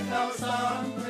กข่า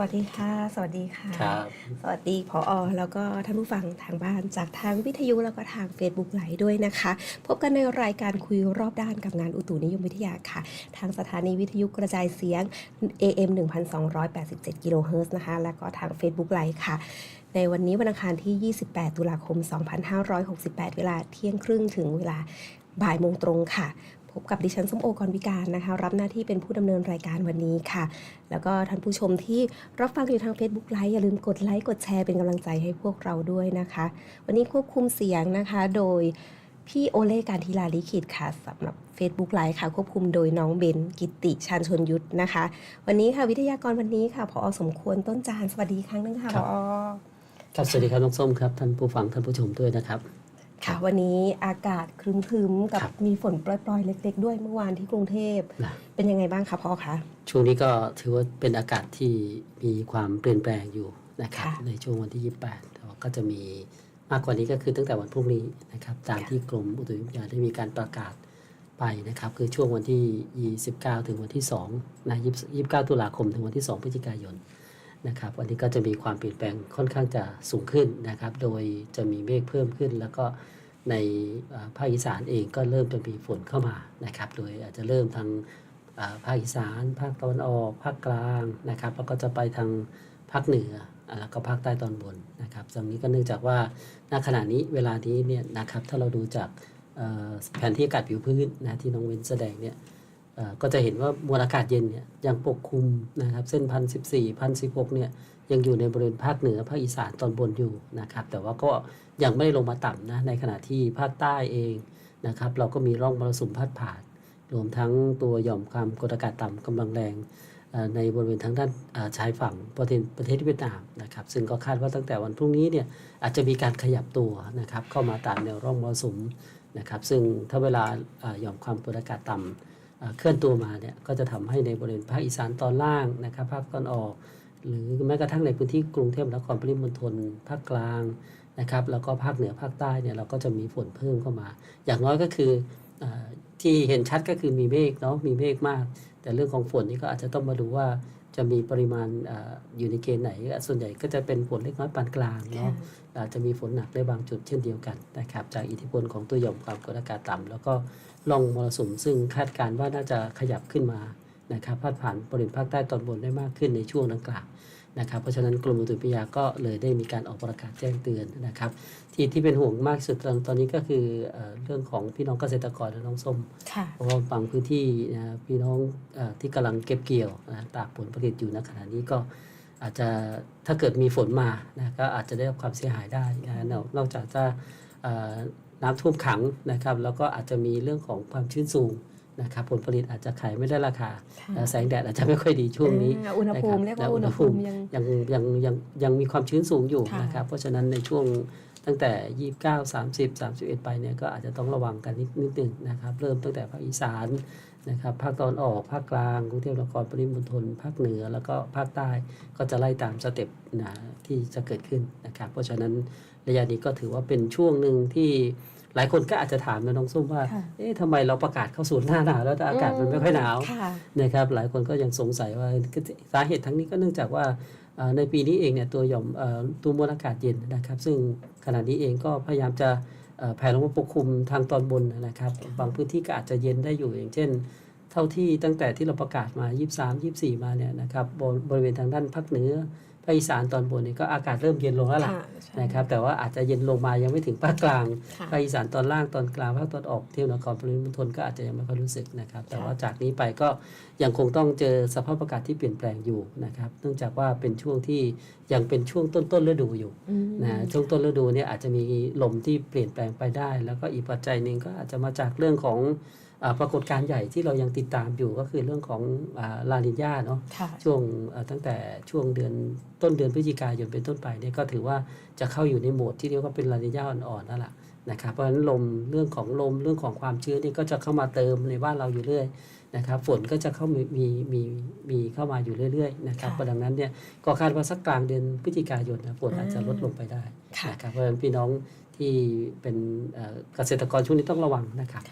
วัสดีค่ะ สวัสดีค่ะ ครับสวัสดีพออแล้วก็ท่านผู้ฟังทางบ้านจากทางวิทยุแล้วก็ทาง Facebook ไลฟ์ด้วยนะคะ พบกันในรายการคุยรอบด้านกับงานอุตุนิยมวิทยาค่ะ ทางสถานีวิทยุกระจายเสียง AM 1287กิโลเฮิรตซ์นะคะ แล้วก็ทาง Facebook ไลฟ์ค่ะในวันนี้วันอังคารที่ 28 ตุลาคม 2568 เวลาเที่ยงครึ่งถึงเวลาบ่ายโมงตรงค่ะพ บกับดิฉันส้มโอกรวิการนะคะ รับหน้าที่เป็นผู้ดำเนินรายการวันนี้ค่ะ แล้วก็ท่านผู้ชมที่รับฟังอยู่ทาง Facebook ไลฟ์อย่าลืมกดไลค์กดแชร์เป็นกำลังใจให้พวกเราด้วยนะคะ วันนี้ควบคุมเสียงนะคะ โดยพี่โอเล่การทีลาลิขิตค่ะสำหรับ Facebook ไลฟ์ค่ะ ควบคุมโดยน้องเบนกิติชาญชนยุทธนะคะ วันนี้ค่ะวิทยากรวันนี้ค่ะพอสมควรต้นจานสวัสดีครั้งหนึงค่ะพอ ครับสวัสดีครับน้องส้มครับท่านผู้ฟังท่านผู้ชมด้วยนะครับ ค่ะ วันนี้อากาศครึ้มๆ กับครับ มีฝนปล่อยๆ เล็กๆ ด้วยเมื่อวานที่กรุงเทพ นะเป็นยังไงบ้างคะพ่อคะ ช่วงนี้ก็ถือว่าเป็นอากาศที่มีความเปลี่ยนแปลงอยู่นะครับค่ะในช่วงวันที่ 28แต่ว่าก็จะมีมากกว่านี้ก็คือตั้งแต่วันพรุ่งนี้นะครับตามที่กรมอุตุนิยมวิทยาได้มีการประกาศไปนะครับคือช่วงวันที่ 29 ถึงวันที่2นะ20 29 ตุลาคมถึงวันที่ 2 พฤศจิกายน นะครับวันนี้ก็จะมีความเปลี่ยนแปลงค่อนข้างจะสูงขึ้นนะครับ โดยจะมีเมฆเพิ่มขึ้น แล้วก็ในภาคอีสานเองก็เริ่มจะมีฝนเข้ามานะครับ โดยอาจจะเริ่มทางภาคอีสาน ภาคตะวันออกภาคกลางนะครับ แล้วก็จะไปทางภาคเหนือแล้วก็ภาคใต้ตอนบนนะครับตรงนี้ก็เนื่องจากว่าณขณะนี้เวลานี้เนี่ยนะครับถ้าเราดูจากแผนที่อากาศผิวพื้นนะที่น้องเว้นแสดงเนี่ย ก็จะเห็นว่ามวลอากาศเย็นเนี่ยยังปกคลุมนะครับเส้นพันสิบสี่พันสิบหกเนี่ยยังอยู่ในบริเวณภาคเหนือภาคอีสานตอนบนอยู่นะครับแต่ว่าก็ยังไม่ได้ลงมาต่ำนะในขณะที่ภาคใต้เองนะครับเราก็มีร่องมรสุมพัดผ่านรวมทั้งตัวหย่อมความกดอากาศต่ำกำลังแรงในบริเวณทางด้านชายฝั่งประเทศประเทศเวียดนามนะครับซึ่งก็คาดว่าตั้งแต่วันพรุ่งนี้เนี่ยอาจจะมีการขยับตัวนะครับเข้ามาตามแนวร่องมรสุมนะครับซึ่งถ้าเวลาหย่อมความกดอากาศต่ำ เคลื่อนตัวมาเนี่ยก็จะทำให้ในบริเวณภาคอีสานตอนล่างนะครับภาคตอนออก หรือแม้กระทั่งในพื้นที่กรุงเทพมหานครปริมณฑลภาคกลางนะครับแล้วก็ภาคเหนือภาคใต้เนี่ยเราก็จะมีฝนเพิ่มเข้ามา อย่างน้อยก็คืออที่เห็นชัดก็คือมีเมฆเนาะมีเมฆมาก แต่เรื่องของฝนนี่ก็อาจจะต้องมาดูว่า จะมีปริมาณเอออยู่ในเกณฑ์ไหน ส่วนใหญ่ก็จะเป็นฝนเล็กน้อยปานกลางเนาะอาจจะมีฝนหนักในบางจุดเช่นเดียวกันนะครับ จากอิทธิพลของตัวหย่อมความกดอากาศต่ำแล้วก็ล่องมรสุมซึ่งคาดการณ์ว่าน่าจะขยับขึ้นมานะครับพาดผ่านบริเวณภาคใต้ตอนบนได้มากขึ้นในช่วงดังกล่าว นะครับเพราะฉะนั้นกรมอุตุนิยมวิทยาก็เลยได้มีการออกประกาศแจ้งเตือนนะครับ ที่ที่เป็นห่วงมากที่สุดตอนตอนนี้ก็คือเอ่อเรื่องของพี่น้องเกษตรกรและน้องส้มค่ะเพราะว่าบางพื้นที่นะพี่น้องเออที่กำลังเก็บเกี่ยวนะตากผลผลิตอยู่ในขณะนี้ก็อาจจะถ้าเกิดมีฝนมานะก็อาจจะได้รับความเสียหายได้นะนอกนอกจากจะเอ่อน้ำท่วมขังนะครับ แล้วก็อาจจะมีเรื่องของความชื้นสูง นะครับผลผลิตอาจจะขายไม่ได้ราคาค่ะและแสงแดดอาจจะไม่ค่อยดีช่วงนี้อ่าอุณหภูมิะคบเรียกว่าและอุณหภูมิยังยังยังยังยังมีความชื้นสูงอยู่ค่ะนะครับเพราะฉะนั้นในช่วงตั้งแต่ 29 30 31 ไปเนี่ยก็อาจจะต้องระวังกันนิดนิดหนึ่งนะครับเริ่มตั้งแต่ภาคอีสานนะครับภาคตอนออกภาคกลางกรุงเทพมหานครปริมณฑลภาคเหนือ แล้วก็ภาคใต้ก็จะไล่ตามสเต็ปนะที่จะเกิดขึ้นนะครับเพราะฉะนั้นระยะนี้ก็ถือว่าเป็นช่วงหนึ่งที่ หลายคนก็อาจจะถามนะน้องส้มว่าค่ะเอ๊ะทำไมเราประกาศเข้าสู่หน้าหนาวแล้วแต่อากาศมันไม่ค่อยหนาวค่ะนะครับ หลายคนก็ยังสงสัยว่าสาเหตุทั้งนี้ก็เนื่องจากว่าเอ่อในปีนี้เองเนี่ยตัวหย่อมเอ่อตัวมวลอากาศเย็นนะครับ ซึ่งขณะนี้เองก็พยายามจะเอ่อแผ่ลงมาปกคลุมทางตอนบนนะครับ บางพื้นที่ก็อาจจะเย็นได้อยู่อย่างเช่น เท่าที่ตั้งแต่ที่เราประกาศมา 23 24 มาเนี่ยนะครับบริบริเวณทางด้านภาคเหนือ ภภาคอีสานตอนบนนี่ก็อากาศเริ่มเย็นลงแล้วล่ะค่ะใช่นะครับแต่ว่าอาจจะเย็นลงมายังไม่ถึงภาคกลางค่ะภาคอีสานตอนล่างตอนกลางภาคตอนออกเที่ยวนครปริมณฑลก็อาจจะยังไม่ค่อยรู้สึกนะครับ แต่ว่าจากนี้ไปก็ยังคงต้องเจอสภาพอากาศที่เปลี่ยนแปลงอยู่นะครับเนื่องจากว่าเป็นช่วงที่ยังเป็นช่วงต้นต้นๆฤดูอยู่อืมนะช่วงต้นฤดูเนี่ยอาจจะมีลมที่เปลี่ยนแปลงไปได้ แล้วก็อีกปัจจัยหนึ่งก็อาจจะมาจากเรื่องของอา ปรากฏการณ์ใหญ่ที่เรายังติดตามอยู่ก็คือเรื่องของลานิญาเนาะค่ะช่วงเอ่อตั้งแต่ช่วงเดือนต้นเดือนพฤศจิกายนเป็นต้นไปเนี่ยก็ถือว่าจะเข้าอยู่ในโหมดที่เรียกว่าเป็นลานิญาอ่อนๆนั่นแหละนะครับเพราะฉะนั้นลมเรื่องของลมเรื่องของความชื้นนี่ก็จะเข้ามาเติมในบ้านเราอยู่เรื่อยนะครับฝนก็จะเข้ามีมีมีมีเข้ามาอยู่เรื่อยๆนะครับค่ะเพราะดังนั้นเนี่ยก็คาดว่าสักกลางเดือนพฤศจิกายนนะฝนอาจจะลดลงไปได้ค่ะนะครับเพราะฉะนั้นพี่น้องที่เป็นเอ่อเกษตรกรช่วงนี้ต้องระวังนะครับ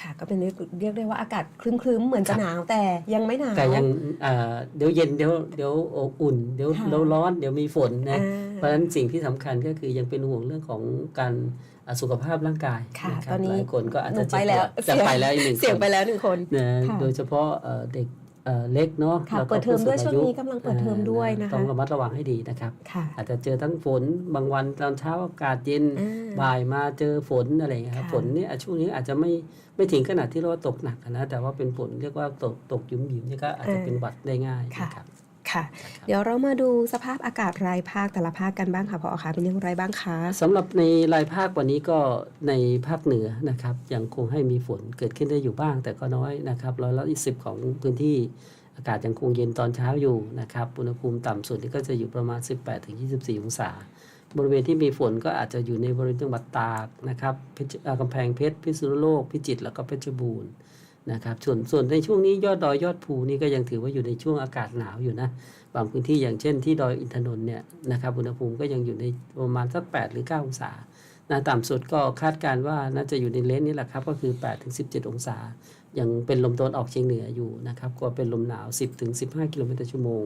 ค่ะครับค่ะก็เป็นเรียกเรียกได้ว่าอากาศครึ้มๆ เหมือนจะหนาวแต่ยังไม่หนาว แต่ยังเอ่อเดี๋ยวเย็นเดี๋ยวเดี๋ยวอุ่น เดี๋ยวค่ะเดี๋ยวร้อนเดี๋ยวมีฝนนะอ่าเพราะฉะนั้นสิ่งที่สำคัญก็คือยังเป็นห่วงเรื่องของการอ่าสุขภาพร่างกายค่ะนะคตรัอบนนี้หลายคนก็อาจหนูจะไปแล้วจะไปแล้วอีกหนึ่งเสียงคนไปแล้วหนึ่งคนนะค่ะโดยเฉพาะเอ่อเด็ก เอ่อเล็กเนาะค่ะแล้วก็เปิดเทอมด้วยผู้ช่วงอานี้กำลังเปิดเทอมด้วยนะคะต้องระมัดระวังให้ดีนะครับค่ะอาจจะเจอทั้งฝนบางวันตอนเช้าอากาศเย็นอ่าบ่ายมาเจอฝนอะไรอย่างเงี้ยครับค่ะฝนเนี่ยช่วงนี้อาจจะไม่ไม่ถึงขนาดที่เรียกว่าตกหนักนะแต่ว่าเป็นฝนเรียกว่าตกตกหยุมหยิมๆนี่ก็อาจจะเป็นหวัดได้ง่ายค่ะนะครับ ค่ะ เดี๋ยวเรามาดูสภาพอากาศรายภาคแต่ละภาคกันบ้างค่ะพอคะเป็นอย่างไรบ้างคะสำหรับในรายภาควันนี้ก็ในภาคเหนือนะครับยังคงให้มีฝนเกิดขึ้นได้อยู่บ้าง แต่ก็น้อยนะครับร้อยละสิบของพื้นที่อากาศยังคงเย็นตอนเช้าอยู่นะครับอุณหภูมิต่ำสุดนี่ก็จะอยู่ประมาณ 18-24 องศา บริเวณที่มีฝนก็อาจจะอยู่ในบริเวณจังหวัดตากนะครับเพชรเอ่อกำแพงเพชรพิษณุโลก พิจิตรแล้วก็เพชรบูรณ์ นะครับส่วนส่วนในช่วงนี้ยอดดอยยอดภูนี่ก็ยังถือว่าอยู่ในช่วงอากาศหนาวอยู่นะบางพื้นที่อย่างเช่นที่ดอยอินทนนท์เนี่ยนะครับอุณหภูมิก็ยังอยู่ในประมาณสัก 8 หรือ 9 องศานะต่ำสุดก็คาดการณ์ว่าน่าจะอยู่ในเลนนี้แหละครับก็คือ 8 ถึง 17 องศา ยังเป็นลมตะวันออกเฉียงเหนืออยู่นะครับก็เป็นลมหนาว 10 ถึง 15 กิโลเมตรต่อชั่วโมง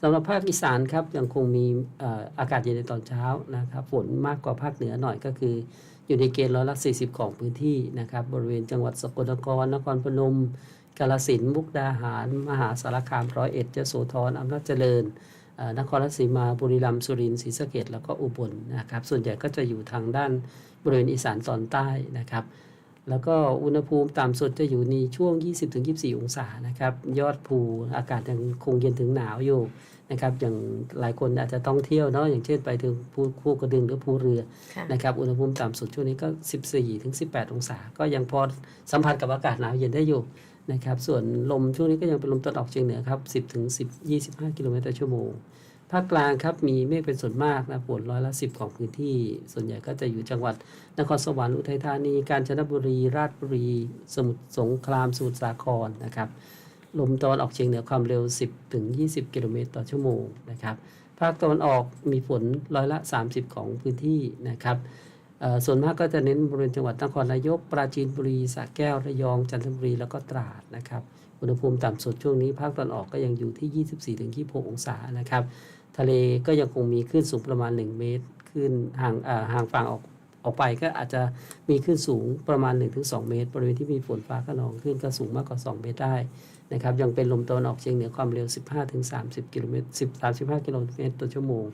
สำหรับภาคอีสานครับยังคงมีอากาศเย็นในตอนเช้านะครับฝนมากกว่าภาคเหนือหน่อยก็คือ อยู่ในเกณฑ์ร้อยละ 40 ของพื้นที่นะครับ บริเวณจังหวัดสกลนคร นครพนม กาฬสินธุ์มุกดาหาร มหาสารคามร้อยเอ็ดเจโสธรอำนาจเจริญนครราชสีมาบุรีรัมย์สุรินทร์ศรีสะเกดแล้วก็อุบลนะครับ ส่วนใหญ่ก็จะอยู่ทางด้านบริเวณอีสานตอนใต้นะครับ แล้วก็อุณหภูมิต่ำสุดจะอยู่ในช่วง 20-24 องศานะครับ ยอดภูอากาศยังคงเย็นถึงหนาวอยู่นะครับอย่างหลายคนอาจจะต้องเที่ยวเนาะอย่างเช่นไปถึงภูภูกระดึงหรือภูเรือค่ะนะครับอุณหภูมิต่ำสุดช่วงนี้ก็ 14-18 องศา ก็ยังพอสัมผัสกับอากาศหนาวเย็นได้อยู่นะครับส่วนลมช่วงนี้ก็ยังเป็นลมตะวันออกเฉียงเหนือครับ 10ถึง10 25 กิโลเมตรต่อชั่วโมง ภาคกลางครับมีเมฆเป็นส่วนมากนะฝนร้อยละ10ของพื้นที่ ส่วนใหญ่ก็จะอยู่จังหวัดนครสวรรค์อุทัยธานี กาญจนบุรี ราชบุรี สมุทรสงครามสมุทรสาครนะครับลมตะวันออกเฉียงเหนือความเร็ว 10ถึง20 กิโลเมตรต่อชั่วโมงนะครับภาคตะวันออกมีฝนร้อยละ 30 ของพื้นที่นะครับส่วนมากก็จะเน้นบริเวณจังหวัดนครนายก ปราจีนบุรีสระแก้ว ระยอง จันทบุรี แล้วก็ตราดนะครับ อุณหภูมิต่ำสุดช่วงนี้ภาคตะวันออกก็ยังอยู่ที่ 24-26 องศานะครับ ทะเลก็ยังคงมีคลื่นสูงประมาณ 1 เมตรคลื่นห่างห่างฝั่งออกออกไปก็อาจจะมีคลื่นสูงประมาณ 1-2 เมตร บริเวณที่มีฝนฟ้าขนองคลื่นก็สูงมากกว่า 2 เมตรได้นะครับยังเป็นลมตะวันออกเฉียงเหนือความเร็ว 15-30 กิโลเมตร10 35 กิโลเมตรต่อชั่วโมง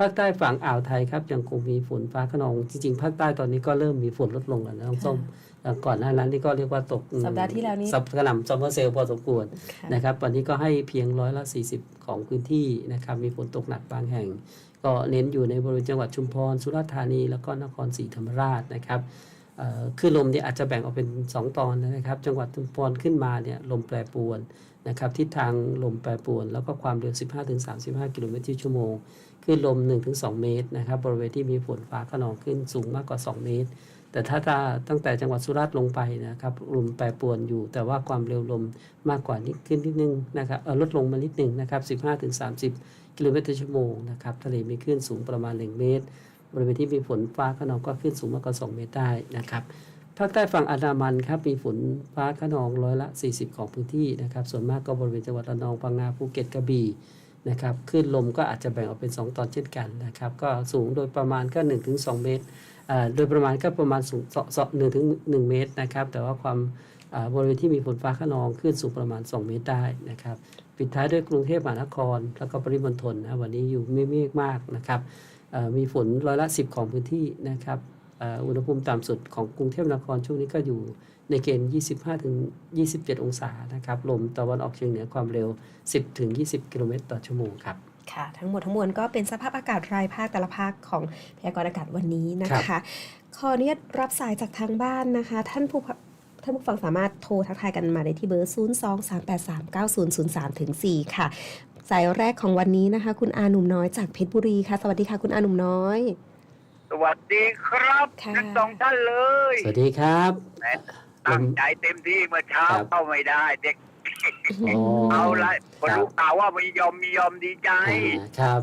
ภาคใต้ฝั่งอ่าวไทยครับยังคงมีฝนฟ้าขนอง จริงๆ ภาคใต้ตอนนี้ก็เริ่มมีฝนลดลงแล้วนะน้องส้มอ่าก่อนหน้านั้นนี่ก็เรียกว่าตกสัปดาห์ที่แล้วนี้สับกระหน่ำซัมเมอร์เซลพอสมควรค่ะนะครับวันนี้ก็ให้เพียงร้อยละ 40 ของพื้นที่นะครับมีฝนตกหนักบางแห่ง ก็เน้นอยู่ในบริเวณจังหวัดชุมพร สุราษฎร์ธานี แล้วก็นครศรีธรรมราชนะครับเอ่อคลื่นลมเนี่ยอาจจะแบ่งออกเป็น 2 ตอนนะครับ จังหวัดชุมพรขึ้นมาเนี่ยลมแปรปรวนนะครับทิศทางลมแปรปรวน แล้วก็ความเร็ว 15-35 กิโลเมตรต่อชั่วโมง คลื่นลม 1-2 เมตรนะครับ บริเวณที่มีฝนฟ้าขนองขึ้นสูงมากกว่า 2 เมตร แต่ถ้าถ้าตั้งแต่จังหวัดสุราษฎร์ลงไปนะครับลมแปรปรวนอยู่ แต่ว่าความเร็วลมมากกว่านิดขึ้นนิดนึงนะครับลดลงมานิดนึงนะครับ 15-30 กิโลเมตรต่อชั่วโมงนะครับทะเลมีคลื่นสูงประมาณ 1 เมตร บริเวณที่มีฝนฟ้าขนองก็คลื่นสูงมากกว่า 2 เมตรได้นะครับภาคใต้ฝั่งอันดามันครับมีฝนฟ้าขนองร้อยละ 40 ของพื้นที่นะครับ ส่วนมากก็บริเวณจังหวัดระนองพังงาภูเก็ตกระบี่ นะครับคลื่นลมก็อาจจะแบ่งออกเป็น 2 ตอนเช่นกันนะครับก็สูงโดยประมาณก็ 1-2 เมตรอ่าโดยประมาณก็ประมาณสูงหนึ่งถึงหนึ่งเมตรนะครับแต่ว่าความอ่าบริเวณที่มีฝนฟ้าขนองคลื่นสูงประมาณ 2 เมตรได้นะครับปิดท้ายด้วยกรุงเทพมหานคร แล้วก็ปริมณฑลนะวันนี้อยู่ไม่เมฆมากนะครับอ่อมีฝนร้อยละ 10 ของพื้นที่นะครับอ่ออุณหภูมิต่ำสุดของกรุงเทพมหานครช่วงนี้ก็อยู่ ในเกณฑ์ 25 ถึง 27 องศานะครับ ลมตะวันออกเฉียงเหนือความเร็ว 10 ถึง 20 กิโลเมตรต่อชั่วโมงครับ ค่ะ ทั้งหมดทั้งมวลก็เป็นสภาพอากาศรายภาคแต่ละภาคของพยากรณ์อากาศวันนี้นะคะ ขออนุญาตรับสายจากทางบ้านนะคะ ท่านผู้ท่านผู้ฟังสามารถโทรทักทายกันมาได้ที่เบอร์ 0 2 3 8 3 9 0 0 3ถึง4ค่ะ สายแรกของวันนี้นะคะ คุณอาหนุ่มน้อยจากเพชรบุรีค่ะ สวัสดีค่ะ คุณอาหนุ่มน้อยสวัสดีครับค่ะทั้งสองท่านเลย สวัสดีครับ ตั้งใจเต็มที่เมื่อเช้าครับ เข้าไม่ได้ เด็กอ๋อเอาละพอครับรู้ข่าวว่ามียอมมียอมดีใจ อ่าครับ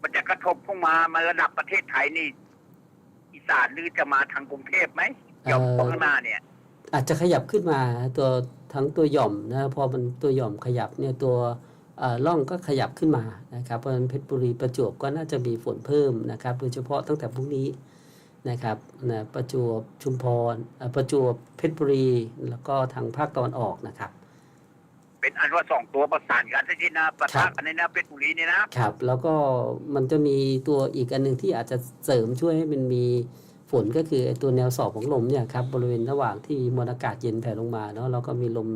มันจะกระทบเข้ามามาระดับประเทศไทยนี่ อีสานหรือจะมาทางกรุงเทพไหมยอมเอ่อ ข้างหน้าเนี่ย อาจจะขยับขึ้นมาตัวทั้งตัวหย่อมนะพอมันตัวหย่อมขยับเนี่ยตัวเอ่อล่องก็ขยับขึ้นมานะครับเพราะฉะนั้นเพชรบุรีประจวบก็น่าจะมีฝนเพิ่มนะครับโดยเฉพาะตั้งแต่พรุ่งนี้ นะครับนะประจวบชุมพรเอ่อประจวบเพชรบุรี แล้วก็ทางภาคตะวันออกนะครับ เป็นอันว่าสองตัวประสานกันที่นะประครัทะบกันในนะเพชรบุรีเนี่ยนะครับ แล้วก็มันจะมีตัวอีกอันหนึ่งที่อาจจะเสริมช่วยให้มันมีฝนก็คือไอ้ตัวแนวสอบของลมเนี่ยครับบริเวณระหว่างที่มวลอากาศเย็นแผ่ลงมาเนาะแล้วก็มีลม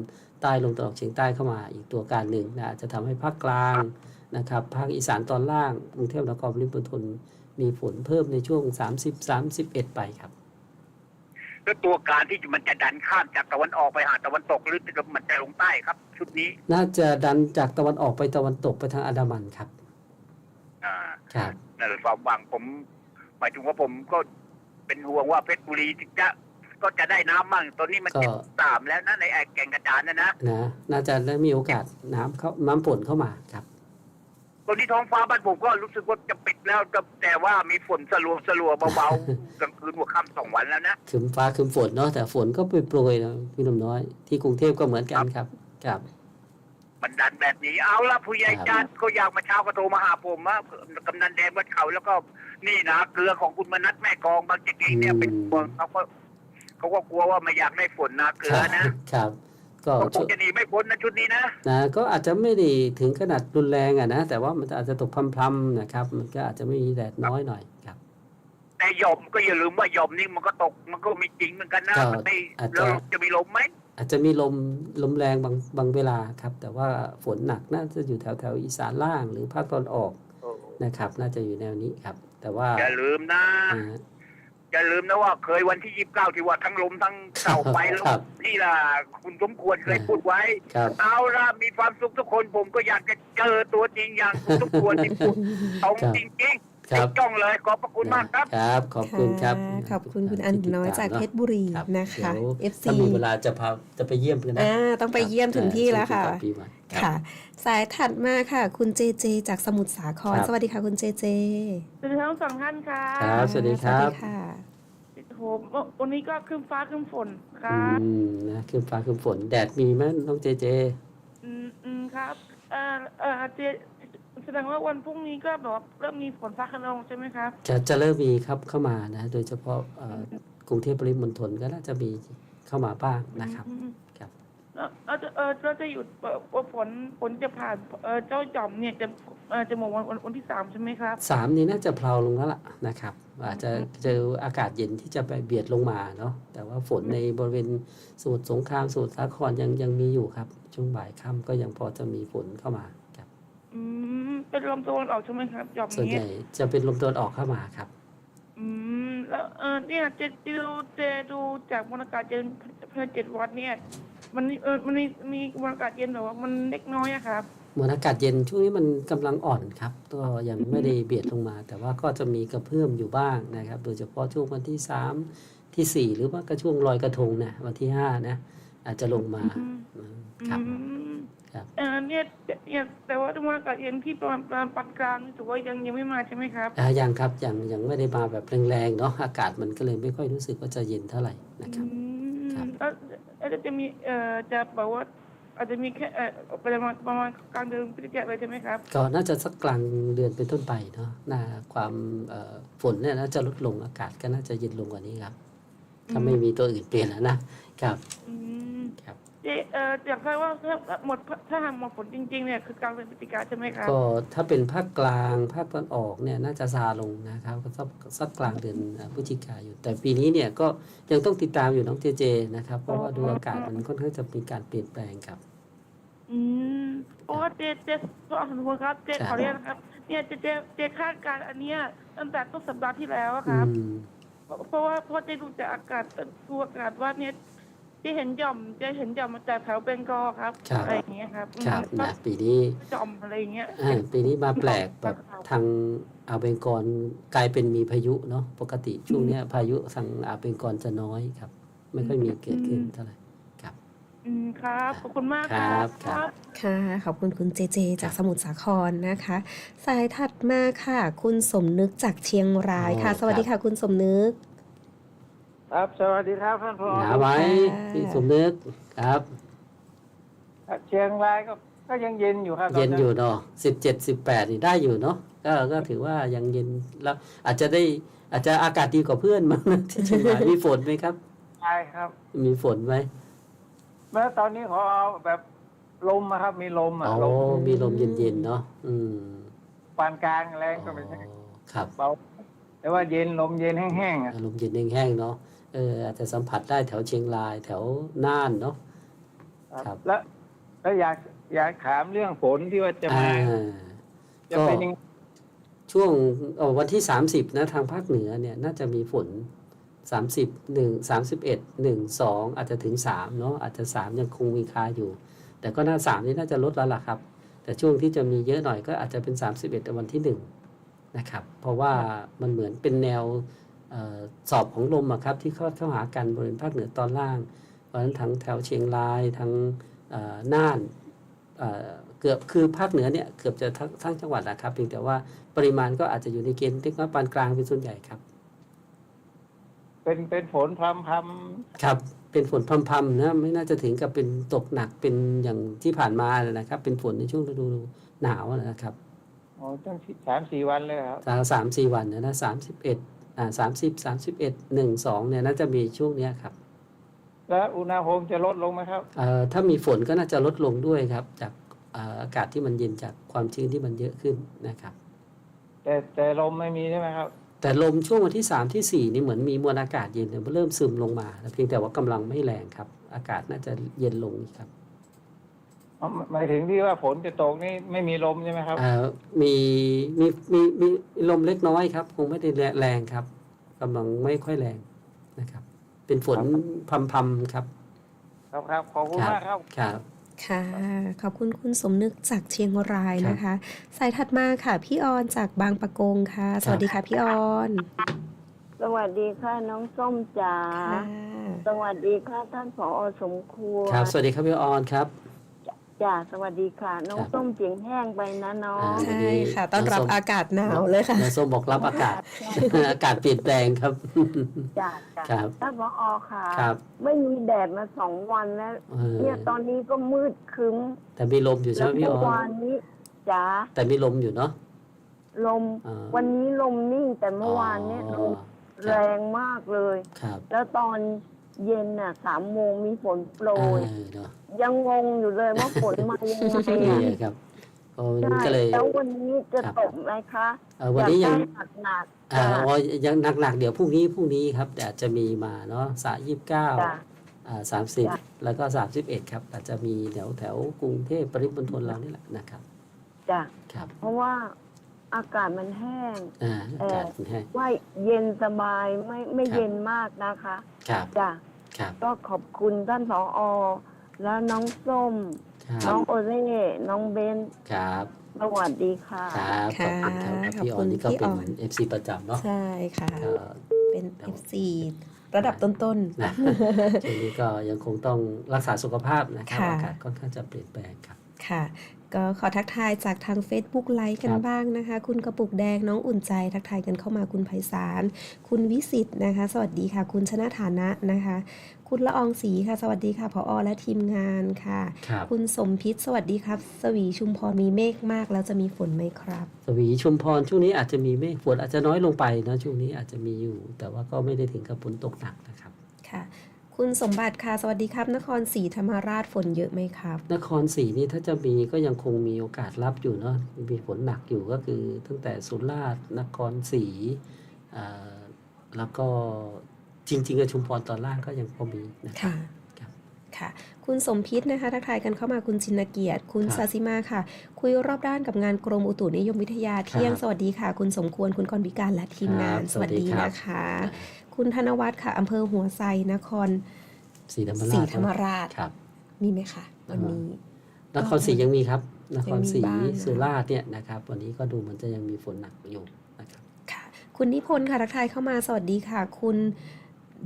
ใต้ลมตะวันออกเฉียงใต้เข้ามาอีกตัวการหนึ่งนะอาจจะทำให้ภาคกลางนะครับภาคอีสานตอนล่างกรุงเทพมหานครปริมณฑล มีฝนเพิ่มในช่วง 30 31 ไปครับแล้วตัวการที่มันจะดันข้ามจากตะวันออกไปหาตะวันตกหรือมันจะลงใต้ครับ ชุดนี้ น่าจะดันจากตะวันออกไปตะวันตกไปทางอันดามันครับ อ่าครับนั่นแหละความหวังผมหมายถึงว่าผมก็เป็นห่วงว่าเพชรบุรีจะก็จะได้น้ำมั่งตอนนี้มันก็เจ็ดสามแล้วนะในแอกแก่งกระจานนะนะนะ น่าจะได้มีโอกาสน้ำเข้าน้ำฝนเข้ามาครับ ตอนนี้ท้องฟ้าบ้านผมก็รู้สึกว่าจะปิดแล้วแต่แต่ว่ามีฝนสลัวสลัวเบาๆกลางคืนหัวค่ำสองวันแล้วนะคืมฟ้าคืมฝนเนาะแต่ฝนก็โปรยๆนะพี่หนุ่มน้อย ที่กรุงเทพก็เหมือนกันครับครับมันดันแบบนี้เอาละผู้ใหญ่ครับจานก็อยากมาเช้าก็โทรมาหาผมว่ากำนันแดงวัดเขาแล้วก็นี่นะเกลือของคุณมนัทแม่กองบางจะกิงเนี่ยเป็นห่วงเขาก็เขาก็กลัวว่าไม่อยากได้ฝนนะเกลือนะครับ ก็ก็คช่งวงจะหนีไม่พ้นนะชุดนี้นะนะก็อาจจะไม่ได้ถึงขนาดรุนแรงอะนะแต่ว่ามันอาจจะตกพรำๆนะครับ มันก็อาจจะไม่มีแดดน้อยหน่อยครับ แต่หยอมก็อย่าลืมว่าหยอมนี่มันก็ตกมันก็มีจริงเหมือนกันนะก็มันไม่อาจจะแล้วจะมีลมไหมอาจจะมีลมลมแรงบางบางเวลาครับ แต่ว่าฝนหนักน่าจะอยู่แถวแถวๆอีสานล่างหรือภาคตอนออกนะครับ น่าจะอยู่แนวนี้ครับ แต่ว่าอย่าลืมนะ อ่าอย่าลืมนะว่าเคยวันที่ยี่สิบเก้าที่ว่าทั้งลมทั้งเสาไฟแล้วครับนี่ล่ะคุณสมควรเคยพูดไว้ ครับ เอาละมีความสุขทุกคนผมก็อยากจะเจอตัวจริงอย่างคุณสมควรที่พูดตรงครับจริงๆครับ ติดจ้องเลยขอบพระคุณมากครับ ครับ ขอบคุณครับขอบคุณคุณอาหนุ่มน้อยจากเพชรบุรีครับนะคะ เดี๋ยว FC ถ้ามีเวลาจะพาจะไปเยี่ยมกันนะอ่าต้องไปเยี่ยมถึงที่แล้วค่ะ ช่งปีใหม่รับ ค่ะ สายถัดมาค่ะ คุณเจเจ จากสมุทรสาคร ครับ สวัสดีค่ะ คุณเจเจสวัสดีทั้งสองท่านค่ะครับสวัสดีครับสวัสดีค่ะ โหวันนี้ก็ครึ้มฟ้าครึ้มฝนคอืรับ มนะคืนฟ้าคืนฝนแดดมีไหมน้องเจเจ อืมอืมครับ เอ่อเอ่อเจแสดงว่าวันพรุ่งนี้ก็แบบว่าเริ่มมีฝนฟ้าขนองใช่ไหมครับ จะจะเริ่มมีครับเข้ามานะ โดยเฉพาะเอ่อกรุงเทพปริมณฑลก็น่าจะมีเข้ามาบ้างนะครับ อืมครับแล้ว เราจะเออเราจะหยุดเอ่อว่าฝนฝนจะผ่านเออเจ้าจอมเนี่ยจะเออจะหมดวันวันวันที่สามใช่ไหมครับ สามนี้น่าจะเพลาลงแล้วล่ะนะครับ อาจจะเจออากาศเย็นที่จะไปเบียดลงมาเนาะแต่ว่าฝนในบริเวณสมุทรสงครามสมุทรสาครยังยังมีอยู่ครับ ช่วงบ่ายค่ำก็ยังพอจะมีฝนเข้ามาครับอืมเป็นลมตะวันออกใช่ไหมครับจอมส่วนใหเนี้ญ่จะเป็นลมตะวันออกเข้ามาครับ อืมแล้วเออเนี่ยเจเจดูเจดูจากมวลอากาศเย็นเพื่อเจ็ดวัดเนี่ย มันเออมันมีมีมวลอากาศเย็นแต่ว่ามันเล็กน้อยอะครับ มวลอากาศเย็นช่วงนี้มันกำลังอ่อนครับก็ยังไม่ได้เบียดลงมา แต่ว่าก็จะมีกระเพื่อมอยู่บ้างนะครับ โดยเฉพาะช่วงวันที่สามที่สี่หรือว่าก็ช่วงลอยกระทงนะวันที่ห้านะอาจจะลงมาอืมอืม ครับ อืมครับ เออเนี่ยเนี่ยแต่ว่ามวลอากาศเย็นที่ประมาณประมาณปานกลางนี่ถือว่ายังยังไม่มาใช่ไหมครับ อ่ายังครับยังยังไม่ได้มาแบบแรงๆเนาะอากาศมันก็เลยไม่ค่อยรู้สึกว่าจะเย็นเท่าไหร่นะครับ อืม ครับ แล้วแล้วจะมีเอ่อจะบอกว่าอาจจะมีแค่เอ่อประมาณประมาณกลางเดือนพฤศจิกายนเลยใช่ไหมครับ ก็น่าจะสักกลางเดือนเป็นต้นไปเนาะน่าความเอ่อฝนเนี่ยน่าจะลดลงอากาศก็น่าจะเย็นลงกว่านี้ครับ ถ้าไม่มีตัวอื่นเปลี่ยนแล้วนะครับ อืม ครับ เจเจเอออยากทราบว่าถ้าหมดถ้าหากหมดฝนจริง ๆ เนี่ย คือการเป็นพฤติการใช่ไหมครับก็ถ้าเป็นภาคกลางภาคตะวันออกเนี่ยน่าจะซาลงนะครับก็สักสักกลางเดือนอ่าพฤศจิกายนแต่ปีนี้เนี่ยก็ยังต้องติดตามอยู่น้องเจเจนะครับ เพราะว่าดูอากาศมันค่อนข้างจะมีการเปลี่ยนแปลงครับ อืมเพราะว่าเจเจขอสมควรครับเจครับขอเรียนนะครับ เนี่ยเจเจเจคาดการณ์อันเนี้ยตั้งแต่ต้นสัปดาห์ที่แล้วอะคอืรับมเพราะว่าเพราะเจดูจากอากาศดูอากาศว่าเนี่ยเจะเห็นหย่อมเจะเห็นหย่อมมาจากแถวเบงกอลครับครับ อะไรอย่างเงี้ยครับครับอืมนะปีนี้หย่อมอะไรอย่างเงี้ยอ่าปีนี้มาแปลกแบบทางอ่าวเบงกอลกลายเป็นมีพายุเนาะปกติช่วงเนี้ยพายุทางอ่าวเบงกอลจะน้อยครับ ไม่ค่อยมีเกิดขึ้นเท่าไหร่ครับอืมครับขอบคุณมากคครัรับครับ ค่ะ ขอบคุณคุณเจเจ จากสมุทรสาครนะคะ สายถัดมาค่ะ คุณสมนึกจากเชียงรายค่ะอ๋อสวัสดีค่ะ คุณสมนึก ครับ สวัสดีครับท่านผอหนาไว้ค่ะพี่สมนึกครับครับเชียงรายก็ก็ยังเย็นอยู่ครับเย็นอยู่เนาะสิบเจ็ดสิบแปดนี่ได้อยู่เนาะก็ก็ถือว่ายังเย็นแล้วอาจจะได้อาจจะอากาศดีกว่าเพื่อนมั้งนะที่เชียงรายมีฝนไหมครับใช่ครับ มีฝนไหมเมื่อตอนนี้ขอเอาแบบลมอะครับ มีลมอะอ๋อลมมีลมเย็นๆเนาะอืมปานกลางแรงก็ไม่ใช่อ๋อครับเบาแต่ว่าเย็นลมเย็นแห้งๆอะอารมณ์เย็นแห้งๆเนาะ เอออาจจะสัมผัสได้แถวเชียงรายแถวน่านเนาะ ครับ แล้วแล้วอยากอยากถามเรื่องฝนที่ว่าจะมาอ่า จะก็เป็นยังไงช่วงเอ่อวันที่ 30 นะ ทางภาคเหนือเนี่ยน่าจะมีฝน 30 1 31 1 2 อาจจะถึง 3 เนาะอาจจะ 3 ยังคงมีค่าอยู่ แต่ก็น่า 3 นี่น่าจะลดแล้วล่ะครับ แต่ช่วงที่จะมีเยอะหน่อยก็อาจจะเป็น 31ในวันที่ 1 นะครับ เพราะว่ามันเหมือนเป็นแนวเออ สอบของลมอะครับที่เข้าเข้าหากันบริเวณภาคเหนือตอนล่าง เพราะฉะนั้นทั้งแถวเชียงรายทั้งเอ่อน่านเอ่อเกือบคือภาคเหนือเนี่ยเกือบจะทั้งทั้งจังหวัดนะครับเพียงแต่ว่าปริมาณก็อาจจะอยู่ในเกณฑ์เล็กน้อยปานกลางเป็นส่วนใหญ่ครับ เป็นเป็นฝนพรำพครับ เป็นฝนพรำๆนะไม่น่าจะถึงกับเป็นตกหนักเป็นอย่างที่ผ่านมานะครับ เป็นฝนในช่วงฤดูหนาวนะครับำโอ้ตั้งสามสี่วันเลยครับทางสามสี่วันนะนะสามสิบเอ็ดอ่า สามสิบสามสิบเอ็ดหนึ่งสองเนี่ยน่าจะมีช่วงเนี้ยครับ แล้วอุณหภูมิจะลดลงไหมครับเอ่อถ้ามีฝนก็น่าจะลดลงด้วยครับ จากเอ่ออากาศที่มันเย็นจากความชื้นที่มันเยอะขึ้นนะครับ แต่แต่ลมไม่มีใช่ไหมครับ แต่ลมช่วงวันที่3ที่4นี่เหมือนมีมวลอากาศเย็นเนี่ยมันเริ่มซึมลงมาเพียงแต่ว่ากำลังไม่แรงครับ อากาศน่าจะเย็นลงอีกครับอ๋อ หมายถึงที่ว่าฝนจะตกนี่ไม่มีลมใช่ไหมครับเอ่อมีมีมีมีลมเล็กน้อยครับ คงไม่ได้แรงครับกำลังไม่ค่อยแรงนะครับ เป็นฝนพรำๆครับ ครับครับขอบคุณมากครับครับ ค่ะ ขอบคุณคุณสมนึกจากเชียงรายนะคะ สายถัดมาค่ะ พี่ออนจากบางปะกงค่ะ สวัสดีค่ะ พี่ออน สวัสดีค่ะน้องส้มจ๋าค่ะสวัสดีค่ะท่านผอสมควรครับ สวัสดีครับพี่ออนครับ จ้าสวัสดีค่ะ น้องครับ ส้มเสียงแห้งไปนะน้อง อ่า ใช่ค่ะต้อนรับอากาศหนาวเลยค่ะ น้องส้มบอกรับอากาศ อากาศเปลี่ยนแปลงครับ จ้าจ้าครับท่านผอค่ะ ครับไม่มีแดดมาสองวันแล้ว เออเนี่ยตอนนี้ก็มืดครึ้มแต่มีลมอยู่ใช่แล้ไหมวพี่อเมื่ออวานนนี้จ้าแต่มีลมอยู่เนาะลม อ่าวันนี้ลมนิ่งแต่เมื่อวานเนี่ยลมอ๋อแรงมากเลย ครับ แล้วตอน เย็นน่ะสามโมงมีฝนโปรเอยอเนาะยังงงอยู่เลยว่าฝนมายังไงนี่อะครับโอ้ใช่ก็เลย แล้ววันนี้จะครับ ตกไหมคะเอ่อวันนี้ยังอากได้หนักๆอ่าจ้ะอ๋อยังหนักๆเดี๋ยวพรุ่งนี้พรุ่งนี้ครับแต่อาจจะมีมาเนาะสายยี่สิบเก้าจ้ะอ่าสามสิบจ้ะ แล้วก็สามสิบเอ็ดครับ อาจจะมีแถวแถวกรุงเทพปริมณฑลเรานี่แหละนะครับจ้ะครับเพราะว่าอากาศมันแห้ง อ่าอากาศมันแห้ง ว่าเย็นสบายไม่ไม่ครับ เย็นมากนะคะ ครับจ้ะครับก็ขอบคุณท่านผออแล้วน้องส้ม ครัน้องบโอเล่น้องเบนครับสวัสดีค่ะ ครับขอบคุณครับค่ะพี่อขอบคุอนณนี่ก็พี่เป็อนอน FC ประจำเนาะใช่ค่ะ ก็ เป็น FC ระดับต้น นะ ช่วงนี้ก็ยังคงต้องรักษาสุขภาพนะครับค่ะ อากาศค่อนข้างจะเปลี่ยนแปลงครับ ๆ ค่ะ ก็ขอทักทายจากทาง Facebook ไลค์กันครับบ้างนะคะ คุณกระปุกแดงน้องอุ่นใจทักทายกันเข้ามาคุณไพศาลคุณวิสิตนะคะ สวัสดีค่ะ คุณชนะฐานะนะคะ คุณละอองศรีค่ะ สวัสดีค่ะผอและทีมงานค่ะครับคุณสมพิษสวัสดีครับ สวีชุมพรมีเมฆมากแล้วจะมีฝนไหมครับ สวีชุมพรช่วงนี้อาจจะมีเมฆฝนอาจจะน้อยลงไปนะช่วงนี้อาจจะมีอยู่ แต่ว่าก็ไม่ได้ถึงกับฝนตกหนักนะครับค่ะ คคุณสมบัติค่ะ สวัสดีครับ นครศรีธรรมราชฝนเยอะไหมครับ นครศรีนี่ถ้าจะมีก็ยังคงมีโอกาสรับอยู่เนาะมีฝนหนักอยู่ก็คือตั้งแต่สุราษฎร์นครศรีอ่าแล้วก็จริง ๆกับชุมพรตอนล่างก็ยังพอมีนะครับค่ะครับค่ะคุณสมพิษนะคะทักทายกันเข้ามาคุณชินเกียรติ คุณครับซาซิมาค่ะ คุยรอบด้านกับงานกรมอุตุนิยมวิทยาเที่ยงครับสวัสดีค่ะ คุณสมควรคุณกรวิการและทีมงานครับสวัสดีสวัสดีครับนะคะ คุณธนวัฒน์ค่ะอำเภอหัวไซนครศรีธรรมศรีราชธรรมราชครับ มีไหมคะวันนี้ นครศรียังมีครับ นครศรียังมีบ้างนะสุราษฎร์เนี่ยนะครับ วันนี้ก็ดูเหมันจะยังมีฝนหนักอยู่นะครับค่ะ คุณนิพนธ์ค่ะทักทายเข้ามาสวัสดีค่ะ คุณ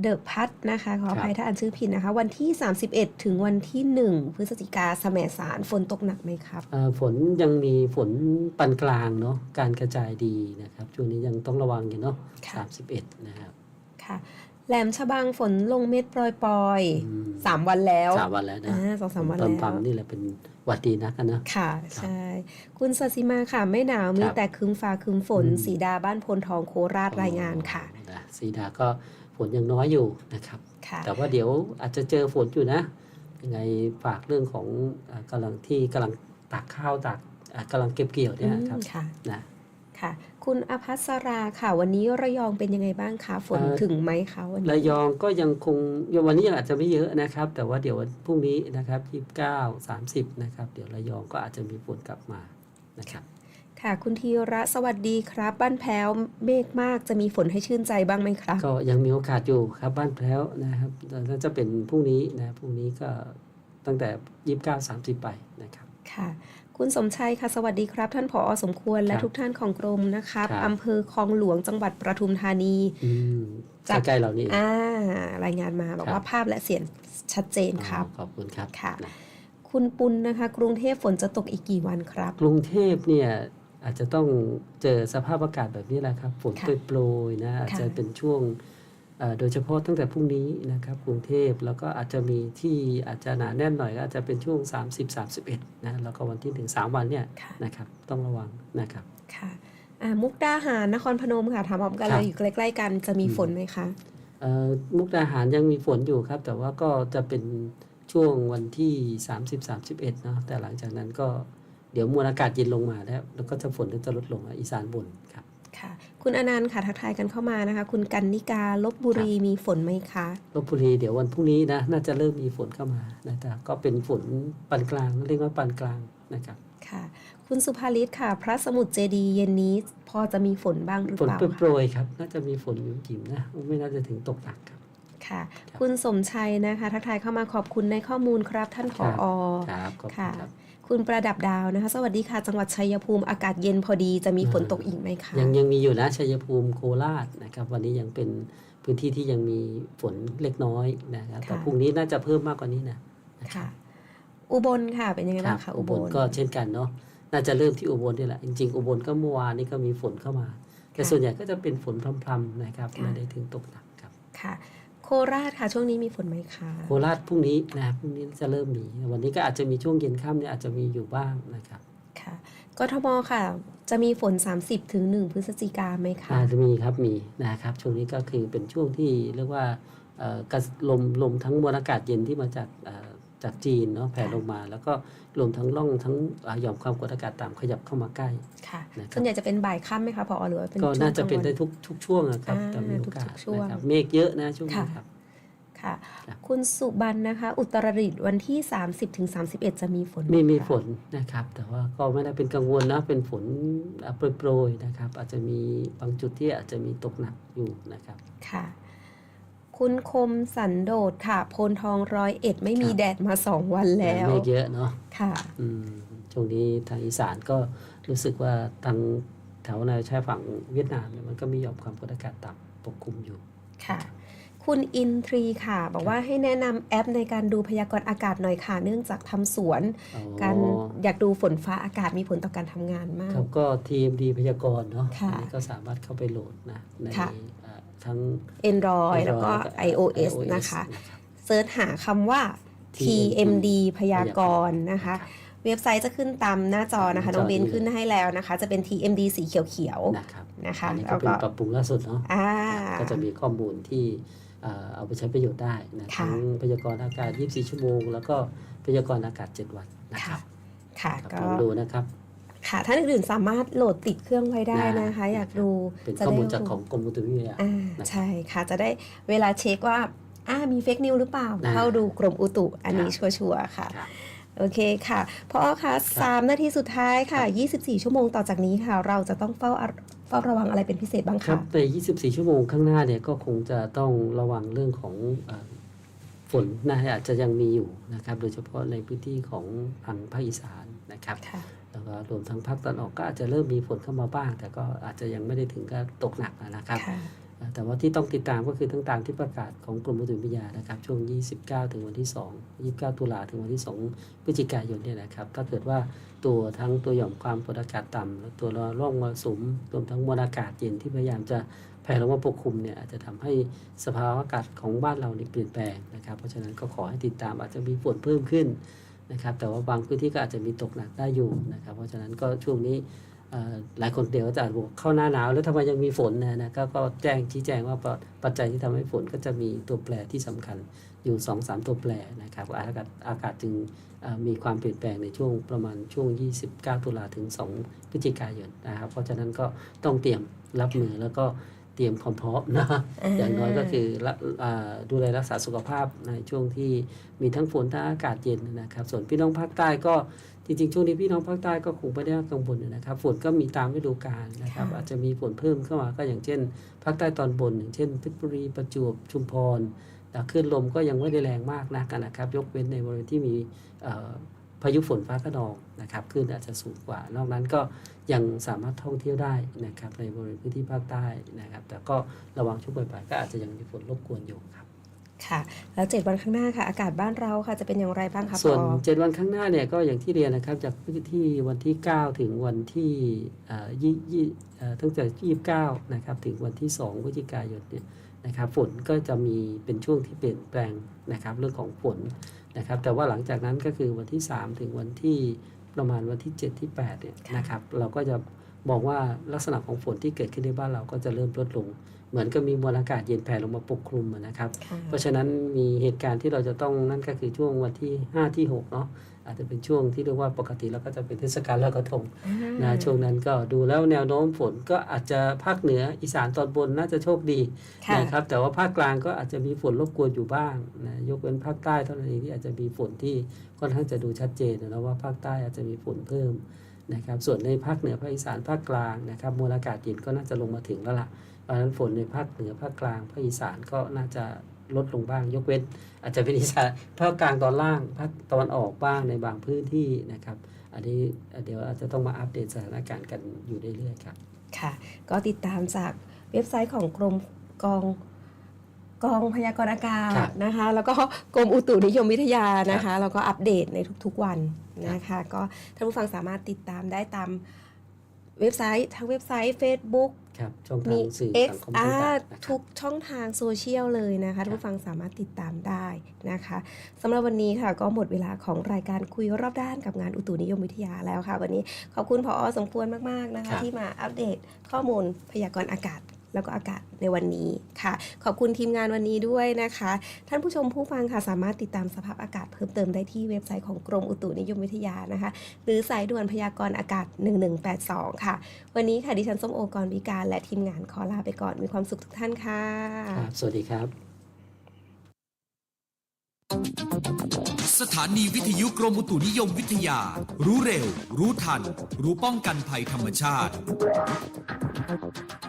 เดอะพัทนะคะขออภัยถ้าอ่านชื่อผิดนะคะ วันที่ 31 ถึงวันที่ 1 พฤศจิกาแสมสารฝนตกหนักไหมครับเอ่อฝนยังมีฝนปานกลางเนาะการกระจายดีนะครับช่วงนี้ยังต้องระวังอยู่เนาะค่ะสามสิบเอ็ดนะครับ ค่ะ แหลมฉบังฝนลงเม็ดปล่อยอืมๆสามวันแล้วสามวันแล้วนะอ่าสองสามวันตอนแล้วปั๊มนี่แหละเป็นหวัดดีนักอะนะ ค่ะ ใช่ คุณสสิมาค่ะ ไม่หนาวมีครับแต่ครึ้มฟ้าครึ้มฝนอืมสีดาบ้านพลทองโคราชรายงานค่ะอ๋อนะสีดาก็ฝนยังน้อยอยู่นะครับค่ะแต่ว่าเดี๋ยวอาจจะเจอฝนอยู่นะ ยังไงฝากเรื่องของอ่ากำลังที่กำลังตากข้าวตากอ่ากำลังเก็บเกี่ยวเนี่ยครับอืมค่ะนะ ค่ะ คุณอภัสราค่ะ วันนี้ระยองเป็นยังไงบ้างคะฝนเอ่อ ถึงไหมคะวันนี้ระยองก็ยังคงวันนี้ยังอาจจะไม่เยอะนะครับ แต่ว่าเดี๋ยววันพรุ่งนี้นะครับยี่สิบเก้าสามสิบนะครับเดี๋ยวระยองก็อาจจะมีฝนกลับมานะครับค่ะ คุณธีระสวัสดีครับ บ้านแพ้วเมฆมากจะมีฝนให้ชื่นใจบ้างไหมครับ ก็ยังมีโอกาสอยู่ครับบ้านแพ้วนะครับถ้าจะเป็นพรุ่งนี้นะพรุ่งนี้ก็ตั้งแต่ยี่สิบเก้าสามสิบไปนะครับ ค่ะ คุณสมชัยค่ะ สวัสดีครับ ท่านผอสมควรและครับทุกท่านของกรมนะครับครับอำเภอคลองหลวงจังหวัดปทุมธานีอืมจากใกล้ๆเรานี่เองอ่ารายงานมาบอกครับว่าภาพและเสียงชัดเจนครับอ๋อขอบคุณครับค่ะนะคุณปุณนะคะ กรุงเทพฝนจะตกอีกกี่วันครับ กรุงเทพเนี่ยอาจจะต้องเจอสภาพอากาศแบบนี้แหละครับ ฝนค่ะโปรยๆนะอาจจะเป็นช่วงเอ่อ โดยเฉพาะตั้งแต่พรุ่งนี้นะครับกรุงเทพแล้วก็อาจจะมีที่อาจจะหนาแน่นหน่อยก็อาจจะเป็นช่วง 30 31นะแล้วก็วันที่ถึง 3 วันเนี่ยค่ะนะครับต้องระวังนะครับค่ะอ่ามุกดาหารนครพนมค่ะถามพร้อมกันครัเลบยอยู่ใกล้ ๆ กันจะมีฝนไหมคะเอ่อมุกดาหารยังมีฝนอยู่ครับ แต่ว่าก็จะเป็นช่วงวันที่ 30 31เนาะแต่หลังจากนั้นก็เดี๋ยวมวลอากาศเย็นลงมาแล้วแล้วก็จะฝนก็จะลดลงอะอีสานบนครับ ค่ะ คุณอนันต์ค่ะทักทายกันเข้ามานะคะ คุณกันนิกาลบบุรีมีฝนไหมคะลบบุรีเดี๋ยววันพรุ่งนี้นะน่าจะเริ่มมีฝนเข้ามานะแต่ก็เป็นฝนปานกลางเรียกว่าปานกลางนะครับค่ะ คุณสุภาลิตค่ะ พระสมุทรเจดีย์เย็นนี้ พอจะมีฝนบ้างหรือฝนเปล่าโปคะรยๆครับ น่าจะมีฝนอยู่จิ๋มนะไม่น่าจะถึงตกหนักครับ ค่ะครับคุณสมชัยนะคะ ทักทายเข้ามาขอบคุณในข้อมูลครับท่านผครัอบอครับขอบคุณค่ะครับคุ ณประดับดาวนะคะ สวัสดีค่ะ จังหวัดชัยภูมิอากาศเย็นพอดีจะมีฝนอ่าตกอีกไหมคะยังยังมีอยู่นะชัยภูมิโคราชนะครับ วันนี้ยังเป็นพื้นที่ที่ยังมีฝนเล็กน้อยนะครับแต่พรุ่งนี้น่าจะเพิ่มมากกว่านี้นะค่ะ อุบลค่ะเป็นยังไงครับ้าบงคะอุอุบบลลก็เช่นกันเนาะน่าจะเริ่มที่อุบลนี่แหละจริงๆอุบลก็เมื่อวานนี้ก็มีฝนเข้ามา แต่ค่ะส่วนใหญ่ก็จะเป็นฝนพรำๆนะครับค่ะไม่ได้ถึงตกหนักครับค่ะโค ราชค่ะ ช่วงนี้มีฝนไหมคะโคราชพรุ่งนี้นะครับพรุ่งนี้จะเริ่มมีวันนี้ก็อาจจะมีช่วงเย็นค่ำเนี่ยอาจจะมีอยู่บ้างนะครับค่ะกทมค่ะ จะมีฝน 30 ถึง 1 พฤศจิกาไหมคะอาจจะมีครับมีนะครับช่วงนี้ก็คือเป็นช่วงที่เรียกว่าเอ่อกระลมลมทั้งมวลอากาศเย็นที่มาจากเอ่อ จากจีนเนาะแผ่ลงมา แล้วก็รวมทั้งร่องทั้งอ่าหย่อมความกดอากาศต่ำขยับเข้ามาใกล้ค่ะนะครับส่วนใหญ่จะเป็นบ่ายค่ำไหมคะพอหรือว่าเป็นก็ช่วงน่าจะเป็นกลได้งวัทุกทุกช่วงอะครับอ่าแต่มีโอกาสทุกๆช่วงนะครับเมฆเยอะนะช่วงนี้ค่ะครับค่ะครับคุณสุบันนะคะ อุตรดิตถ์วันที่ 30ถึง31 จะมีฝนไหมีมีคะฝนนะครับ แต่ว่าก็ไม่ได้เป็นกังวลนะ เป็นฝนอ่าโปรยๆนะครับ อาจจะมีบางจุดที่อาจจะมีตกหนักอยู่นะครับ ค่ะ คุณคมสันโดษค่ะ โพนทองร้อยเอ็ดไม่มีครับแดดมาสองวันแล้วเมฆเยอะเนาะค่ะอืมช่วงนี้ทางอีสานก็รู้สึกว่าทางแถวในชายฝั่งเวียดนามเนี่ยมันก็มีหย่อมความกดอากาศต่ำปกคลุมอยู่ค่ะ คุณอินทรีค่ะ บอกว่าให้แนะนำแอปในการดูพยากรณ์อากาศหน่อยค่ะ เนื่องจากทำสวน อ๋อการอยากดูฝนฟ้าอากาศมีผลต่อการทำงานมาก ครับก็ TMD พยากรณ์เนาะค่ะอันนี้ก็สามารถเข้าไปโหลดนะในค่ะ เอ่อทั้ง Android แล้วก็ iOS นะคะ เซิร์ชหาคำว่า TMD พยากรณ์นะคะ เว็บไซต์จะขึ้นตามหน้าจอนะคะน้องเบนขึ้นให้แล้วนะคะ จะเป็น TMD สีเขียวนะครับนะคะอันนี้แล้ก็วก็เป็นปรับปรุงล่าสุดเนาะอ่า ก็จะมีข้อมูลที่ เอ่อเอาไปใช้ประโยชน์ได้นะค่ะทั้งพยากรณ์อากาศ 24 ชั่วโมง แล้วก็พยากรณ์อากาศ 7 วันนะคค่ะรับค่ะครับก็ลองดูนะครับค่ะท่านอื่นๆสามารถโหลดติดเครื่องไว้ได้นะคะได้อยากดูเป็นจะข้อได้มูลจากของกรมอุตุนิยมวิทยาอ่าใช่ค่ะจะได้เวลาเช็คว่าอ่ามีเฟกนิวหรือเปล่าอ่าเข้าดูกรมอุตุอันนี้ครับชัวร์ๆค่ะครับโอเคค่ะพอค่ะสามนาทีสุดท้ายค่ะ 24 ชั่วโมงต่อจากนี้ค่ะ เราจะต้องเฝ้าอะ เฝ้าระวังอะไรเป็นพิเศษบ้างครัคะบใน 24 ชั่วโมงข้างหน้าเนี่ยก็คงจะต้องระวังเรื่องของเอ่อฝนนะอาจจะยังมีอยู่นะครับ โดยเฉพาะในพื้นที่ของทางภาคอีสานนะครับ ค่ะ แล้วก็รวมทั้งภาคตะวันออกก็อาจจะเริ่มมีฝนเข้ามาบ้าง แต่ก็อาจจะยังไม่ได้ถึงกับตกหนักนะครับ ค่ะเอ่อ แต่ว่าที่ต้องติดตามก็คือทั้งตามที่ประกาศของกรมอุตุนิยมวิทยานะครับ ช่วง 29 ถึงวันที่ 2 29 ตุลาถึงวันที่ 2 พฤศจิกายนเนี่ยนะครับ ถ้าเกิดว่าตัวทั้งตัวหย่อมความกดอากาศต่ำและตัวร่องมรสุมรวมทั้งมวลอากาศเย็นที่พยายามจะแผ่ลงมาปกคลุมเนี่ยอาจจะทำให้สภาวะอากาศของบ้านเราเนี่เปลี่ยนแปลงนะครับ เพราะฉะนั้นก็ขอให้ติดตามอาจจะมีฝนเพิ่มขึ้นนะครับ แต่ว่าบางพื้นที่ก็อาจจะมีตกหนักได้อยู่นะครับ เพราะฉะนั้นก็ช่วงนี้ หลายคนเดี๋ยวจะบอกเข้าหน้าหนาวแล้วทำไมยังมีฝนนะนะก็ก็แจ้งชี้แจงว่าปัจปัจจัยที่ทำให้ฝนก็จะมีตัวแปรที่สำคัญอยู่2อสตัวแปรนะครับอากาศอากาศจึงเอ่อมีความเปลี่ยนแปลงในช่วงประมาณช่วง 29 ตุลาถึง 2 พฤศจิกายนนะครับเพราะฉะนั้นก็ต้องเตรียมรับมือแล้วก็เตรียมความพร้อมนะอ่าอย่างน้อยก็คือละอ่าดูแลรักษาสุขภาพในช่วงที่มีทั้งฝนทั้งอากาศเย็นนะครับ ส่วนพี่น้องภาคใต้ก็ จริงๆ ช่วงนี้พี่น้องภาคใต้ก็คงไม่ได้กังวลนะครับ ฝนก็มีตามฤดูกาลนะครับค่ะอาจจะมีฝนเพิ่มเข้ามาก็อย่างเช่นภาคใต้ตอนบนอย่างเช่นเพชรบุรีประจวบชุมพรแต่คลื่นลมก็ยังไม่ได้แรงมากนักนะครับ ยกเว้นในบริเวณที่มีเอ่อพายุฝนฟ้าขนองนะครับคลื่นอาจจะสูงกว่า นอกนั้นก็ยังสามารถท่องเที่ยวได้นะครับในบริเวณพื้นที่ภาคใต้นะครับ แต่ก็ระวังช่วงบ่ายๆก็อาจจะยังมีฝนรบกวนอยู่ครับ ค่ะ แล้ว 7 วันข้างหน้าค่ะ อากาศบ้านเราค่ะจะเป็นอย่างไรบ้างคะส่วนพอ7วันข้างหน้าเนี่ยก็อย่างที่เรียนนะครับ จากที่วันที่ 9 ถึงวันที่เอ่อยี่ยี่เอ่อตั้งแต่29นะครับถึงวันที่2พฤศจิกายนเนี่ยนะครับฝนก็จะมีเป็นช่วงที่เปลี่ยนแปลงนะครับเรื่องของฝนนะครับ แต่ว่าหลังจากนั้นก็คือวันที่ 3 ถึงวันที่ประมาณวันที่ 7 ที่8เนี่ยนะครับ เราก็จะมองว่าลักษณะของฝนที่เกิดขึ้นในบ้านเราก็จะเริ่มลดลง เหมือนกับมีมวลอากาศเย็นแผ่ลงมาปกคลุมอะนะครับค่ะเพราะฉะนั้นมีเหตุการณ์ที่เราจะต้องนั่นก็คือช่วงวันที่5ที่6เนาะอาจจะเป็นช่วงที่เรียกว่าปกติแล้วก็จะเป็นเทศกาลลอยกระทงนะช่วงนั้นก็ดูแล้วแนวโน้มฝนก็อาจจะภาคเหนืออีสานตอนบนน่าจะโชคดีค่ะนะครับแต่ว่าภาคกลางก็อาจจะมีฝนรบกวนอยู่บ้างนะยกเว้นภาคใต้เท่านั้นเองที่อาจจะมีฝนที่ค่อนข้างจะดูชัดเจนนะว่าภาคใต้อาจจะมีฝนเพิ่มนะครับส่วนในภาคเหนือภาคอีสานภาคกลางนะครับมวลอากาศเย็นก็น่าจะลงมาถึงแล้วล่ะ เพราะฉะนั้นฝนในภาคเหนือภาคกลางภาคอีสานก็น่าจะลดลงบ้าง ยกเว้น อาจจะเป็นอีสานภาคกลางตอนล่างภาคตะวันออกบ้างในบางพื้นที่นะครับ อันนี้เดี๋ยวอาจจะต้องมาอัปเดตสถานการณ์กันอยู่เรื่อยๆครับค่ะก็ติดตามจากเว็บไซต์ของกรมกองกองพยากรณ์อากาครัศบนะคะ แล้วก็กรมอุตุนิยมวิทยานะคะ แล้วก็อัปเดตในทุกๆวันนะคะ ก็ท่านผู้ฟังสามารถติดตามได้ตาม เว็บไซต์ทั้งเว็บไซต์ Facebook ครับช่องทามีงสื่อ X สังคมอ่าต่างๆนะคทุรับกช่องทางโซเชียลเลยนะคะท่านผู้ฟังสามารถติดตามได้นะคะสำหรับวันนี้ค่ะก็หมดเวลาของรายการคุยรอบด้านกับงานอุตุนิยมวิทยาแล้วค่ะ วันนี้ขอบคุณพอสมควรมาก ๆ นะคะ ที่มาอัปเดตข้อมูลพยากรณ์อากาศ แล้วก็อากาศในวันนี้ค่ะ ขอบคุณทีมงานวันนี้ด้วยนะคะ ท่านผู้ชมผู้ฟังค่ะสามารถติดตามสภาพอากาศเพิ่มเติมได้ที่เว็บไซต์ของกรมอุตุนิยมวิทยานะคะ หรือสายด่วนพยากรณ์อากาศ 1182 ค่ะ วันนี้ค่ะดิฉันส้มโอกรวิการ และทีมงานขอลาไปก่อนมีความสุขทุกท่านค่ะครับสวัสดีครับ สถานีวิทยุกรมอุตุนิยมวิทยา รู้เร็ว รู้ทัน รู้ป้องกันภัยธรรมชาติ